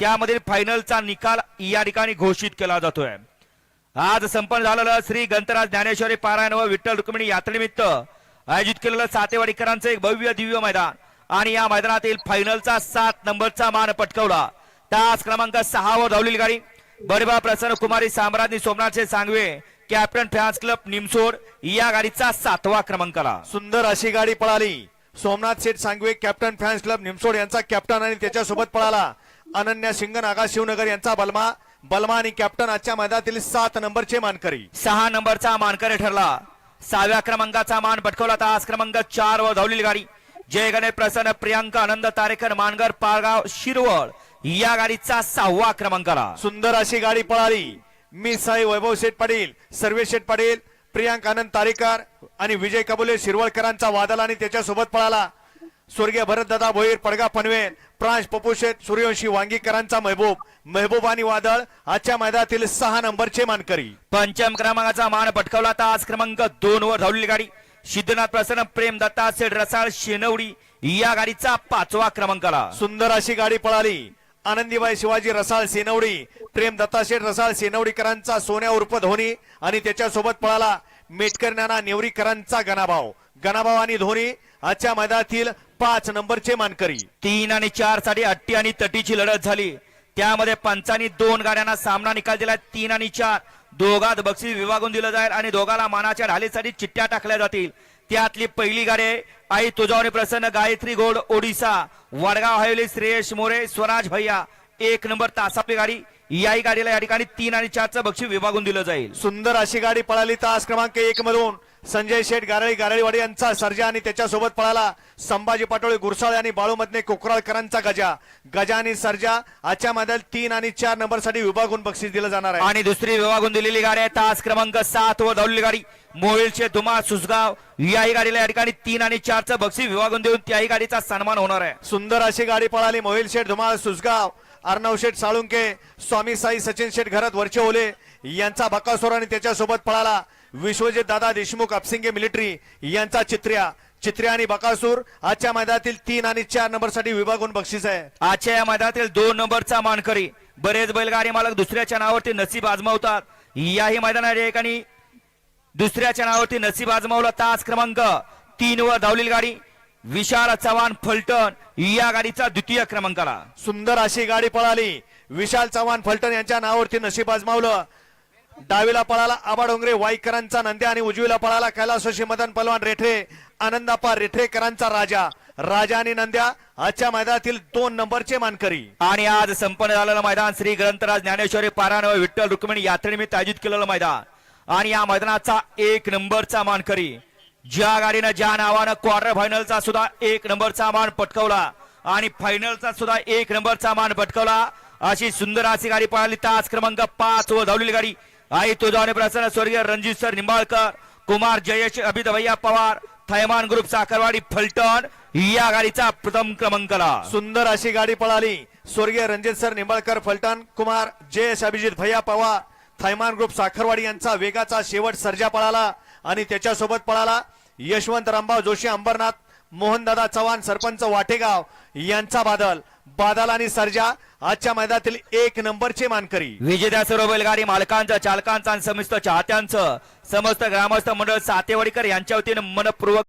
त्यामधील फायनलचा निकाल या ठिकाणी घोषित केला जातोय. आज संपन्न झालेलं श्री गंतराज ज्ञानेश्वरी पारायण व विठ्ठल रुक्मिणी यात्रेनिमित्त आयोजित केलेलं सातेवाडीकरांचं एक भव्य दिव्य मैदान आणि या मैदानातील फायनलचा सात नंबरचा मान पटकवला. तास क्रमांक सहा वर धावलेली गाडी. बडबा प्रसन्न कुमारी साम्राज्ञी सोमनाथचे Sangave captain fans club Nimsod या गाडीचा सातवा क्रमांक आला सुंदर अशी गाडी पळाली. Somnath Sheth Sangave captain fans club Nimsod यांचा कॅप्टन आणि त्याच्यासोबत पळाला. अनन्या शिंगण आगा शिवनगर यांचा बलमा. बलमा आणि कॅप्टन आजच्या मैदानातील सात नंबरचे मानकरी. सहा नंबरचा मानकरी ठरला. सहाव्या क्रमांकाचा मान पटकवला तास क्रमांक चार वर धावलेली गाडी. जय गणेश प्रसन्न प्रियांका आनंद तारेकर मानगर पारगाव शिरवळ. या गाडीचा सहावा क्रमांक आला सुंदर अशी गाडी पळाली. मी साई वैभव शेठ पाटील सर्वेश शेठ पाटील प्रियांक आनंद तारेकर आणि विजय कबुले शिरवळकरांचा वादल आणि त्याच्यासोबत पळाला. स्वर्गीय भरतदादा भोईर पडगा पनवेल प्रांश पप्पू शेठ सूर्यवंशी वांगीकरांचा महबूब महबूब आणि वादळ आजच्या मैदानातील सहा नंबरचे मानकरी. पंचम क्रमांकाचा मान पटकवला तास क्रमांक दोन वर धावलेली गाडी. सिद्धनाथ प्रसन्न प्रेम दत्ता सेठ रसाळ शेनवडी या गाडीचा पाचवा क्रमांक आला सुंदर अशी गाडी पळाली. आनंदीबाई शिवाजी रसाळ सेनवडी प्रेम दत्ताशेठ रसाळ सेनवडीकरांचा सोन्या उर्फ धोनी आणि त्याच्यासोबत पळाला मेटकर नाना नेवरीकरांचा गणाभाव. गणाभाव आणि धोनी आजच्या मैदानातील पाच नंबरचे मानकरी. तीन आणि चारसाठी अट्टी आणि तटीची लढत झाली. त्यामध्ये पंचांनी दोन गाड्यांना सामना निकाल दिला. तीन आणि चार. दोघात बक्षीस विभागून दिलं जाईल आणि दोघाला मानाच्या ढालीसाठी चिठ्ठ्या टाकल्या जातील. त्यातली पहिली गाडी आई तुझावणी प्रसन्न गायत्री गोल्ड ओडिसा. वडगाव हवेली श्रेयश मोरे स्वराज भैया. एक नंबर तासापली गाडी. याही गाडीला या ठिकाणी तीन आणि चारचं बक्षीस विभागून दिलं जाईल. सुंदर अशी गाडी पळाली तास क्रमांक एक मधून. संजय शेठ गारळी गारळीवाडी यांचा सर्जा आणि त्याच्यासोबत पळाला संभाजी पाटोळे गुरसाळे आणि बाळूमधने कोकराळकरांचा गजा. गजा आणि सर्जा आजच्या मैदानात तीन आणि चार नंबरसाठी विभागून बक्षीस दिलं जाणार आहे. आणि दुसरी विभागून दिलेली गाडी आहे तास क्रमांक सात वर धावलेली गाडी. मोहिलचे धुमा सुसगाव याही गाडीला या ठिकाणी तीन आणि चारचं बक्षीस विभागून देऊन त्याही गाडीचा सन्मान होणार आहे. सुंदर अशी गाडी पळाली मोहिल शेठ धुमाळ सुसगाव अर्णव शेठ साळुंके स्वामी साई सचिन शेठ घरात वरचे ओले यांचा बकासोर आणि त्याच्यासोबत पळाला विश्वजित दादा देशमुख अपसिंगे मिलिटरी यांचा चित्र्या. चित्र्या आणि बकासूर आजच्या मैदानातील तीन आणि चार नंबरसाठी विभागून बक्षीस आहे. आजच्या या मैदानातील दोन नंबरचा मानकरी बरेच बैलगाडी मालक दुसऱ्याच्या नावावरती नसीब आजमावतात. याही मैदानात या ठिकाणी दुसऱ्याच्या नावावरती नसीब आजमावला तास क्रमांक तीन वर धावलेली गाडी. विशाल चव्हाण फलटण या गाडीचा द्वितीय क्रमांक आला. सुंदर अशी गाडी पळाली. विशाल चव्हाण फलटण यांच्या नावावरती नशीब आजमावलं. डावीला पळाला आबा डोंगरे वाईकरांचा नंद्या आणि उजवीला पळाला कैलासोशी मदन पलवान रेठे आनंदापा रेठेकरांचा राजा. राजा आणि नंद्या आजच्या मैदानातील दोन नंबरचे मानकरी. आणि आज संपन्न झालेलं मैदान श्री ग्रंथराज ज्ञानेश्वरी पारायण व विठ्ठल रुक्मिणी यात्रेनिमित्त आयोजित केलेलं मैदान. आणि या मैदानाचा एक नंबरचा मानकरी. ज्या गाडीनं ज्या नावानं क्वार्टर फायनलचा सुद्धा एक नंबरचा मान पटकवला आणि फायनलचा सुद्धा एक नंबरचा मान पटकवला अशी सुंदर अशी गाडी पळाली. तास क्रमांक पाच व धावलेली गाडी. आई तुझावणे प्रसन्न स्वर्गीय रणजित सर निंबाळकर कुमार जयेश अभित भैया पवार थैमान ग्रुप साखरवाडी फलटण या गाडीचा प्रथम क्रमांकला. सुंदर अशी गाडी पळाली. स्वर्गीय रणजित सर निंबाळकर फलटण कुमार जयेश अभिजित भैया पवार थैमान ग्रुप साखरवाडी यांचा वेगाचा शेवट सर्जा पळाला. आणि त्याच्यासोबत पळाला यशवंत रामभाव जोशी अंबरनाथ मोहनदादा चव्हाण सरपंच वाटेगाव यांचा बादल. बादल आणि सर्जा आजच्या मैदानातील एक नंबरचे मानकरी. विजेत्या सर्व बैलगाडी मालकांचं चालकांचं आणि समस्त चाहत्यांचं समस्त ग्रामस्थ मंडळ सातेवाडीकर यांच्या वतीनं मनपूर्वक